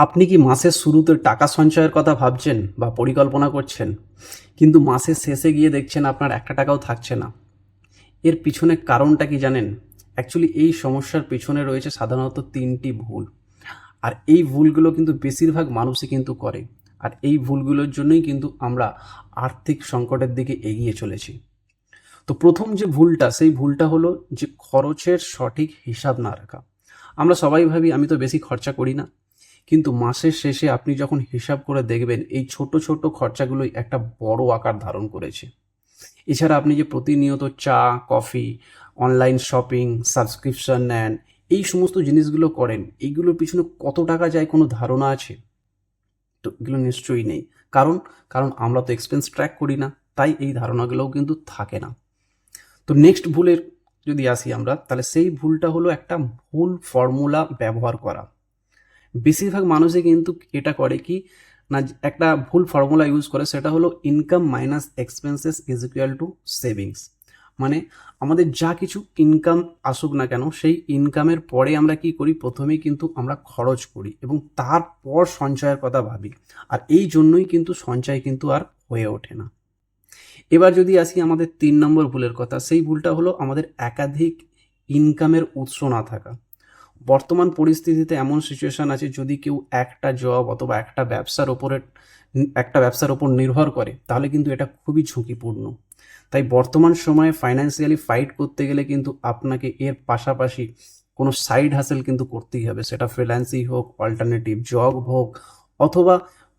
আপনি কি মাসের শুরুতে টাকা সঞ্চয়ের কথা ভাবছেন বা পরিকল্পনা করছেন? কিন্তু মাসের শেষে গিয়ে দেখছেন আপনার একটা টাকাও থাকছে না। এর পিছনে কারণটা কি জানেন? অ্যাকচুয়ালি এই সমস্যার পিছনে রয়েছে সাধারণত তিনটি ভুল। আর এই ভুলগুলো কিন্তু বেশিরভাগ মানুষই কিন্তু করে। আর এই ভুলগুলোর জন্যই কিন্তু আমরা আর্থিক সংকটের দিকে এগিয়ে চলেছি। তো প্রথম যে ভুলটা, সেই ভুলটা হলো যে খরচের সঠিক হিসাব না রাখা। আমরা সবাই ভাবি, আমি তো বেশি খরচা করি না। কিন্তু মাসের শেষে আপনি যখন হিসাব করে দেখবেন, এই ছোট ছোট খরচাগুলোই একটা বড় আকার ধারণ করেছে। এছাড়া আপনি যে প্রতিনিয়ত চা, কফি, অনলাইন শপিং, সাবস্ক্রিপশন নেন, এই সমস্ত জিনিসগুলো করেন, এইগুলোর পিছনে কত টাকা যায় কোনো ধারণা আছে? তো এগুলো নিশ্চয়ই নেই। কারণ কারণ আমরা তো এক্সপেন্স ট্র্যাক করি না, তাই এই ধারণাগুলোও কিন্তু থাকে না। তো নেক্সট ভুলের যদি আসি আমরা, তাহলে সেই ভুলটা হলো একটা ভুল ফর্মুলা ব্যবহার করা। বেশিরভাগ মানুষই কিন্তু এটা করে কি, না, একটা ভুল ফর্মুলা ইউজ করে, সেটা হলো income minus expenses is equal to savings মানে আমাদের যা কিছু ইনকাম আসুক না কেন, সেই ইনকামের পরে আমরা কি করি, প্রথমেই কিন্তু আমরা খরচ করি এবং তারপর সঞ্চয়ের কথা ভাবি। আর এই জন্যই কিন্তু সঞ্চয় কিন্তু আর হয়ে ওঠে না। এবার যদি আসি আমাদের তিন নম্বর ভুলের কথা, সেই ভুলটা হলো আমাদের একাধিক ইনকামের উৎস না থাকা। বর্তমান পরিস্থিতিতে এমন সিচুয়েশন আছে যদি কেউ একটা জব অথবা একটা ব্যবসার ওপরে, একটা ব্যবসার ওপর নির্ভর করে, তাহলে কিন্তু এটা খুবই ঝুঁকিপূর্ণ। তাই বর্তমান সময়ে ফাইন্যান্সিয়ালি ফাইট করতে গেলে কিন্তু আপনাকে এর পাশাপাশি কোনো সাইড হাসেল কিন্তু করতেই হবে। সেটা ফ্রিল্যান্সই হোক অল্টারনেটিভ জব হোক, অথবা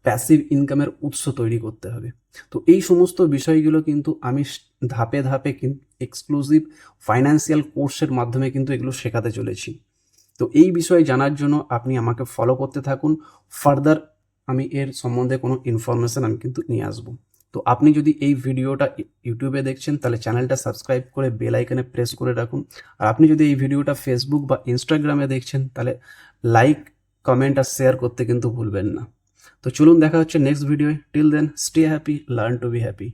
প্যাসিভ ইনকামের উৎস তৈরি করতে হবে। তো এই সমস্ত বিষয়গুলো কিন্তু আমি ধাপে ধাপে এক্সক্লুসিভ ফাইন্যান্সিয়াল কোর্সের মাধ্যমে কিন্তু এগুলো শেখাতে চলেছি। তো এই বিষয়ে জানার জন্য আপনি আমাকে ফলো করতে থাকুন। ফার্দার আমি এর সম্বন্ধে কোনো ইনফরমেশান আমি কিন্তু নিয়ে আসব। তো আপনি যদি এই ভিডিওটা ইউটিউবে দেখছেন, তাহলে চ্যানেলটা সাবস্ক্রাইব করে বেল আইকনে প্রেস করে রাখুন। আর আপনি যদি এই ভিডিওটা ফেসবুক বা ইনস্টাগ্রামে দেখছেন, তাহলে লাইক কমেন্ট আর শেয়ার করতে কিন্তু ভুলবেন না। তো চলুন দেখা হচ্ছে next ভিডিওয়ে till then stay happy learn to be happy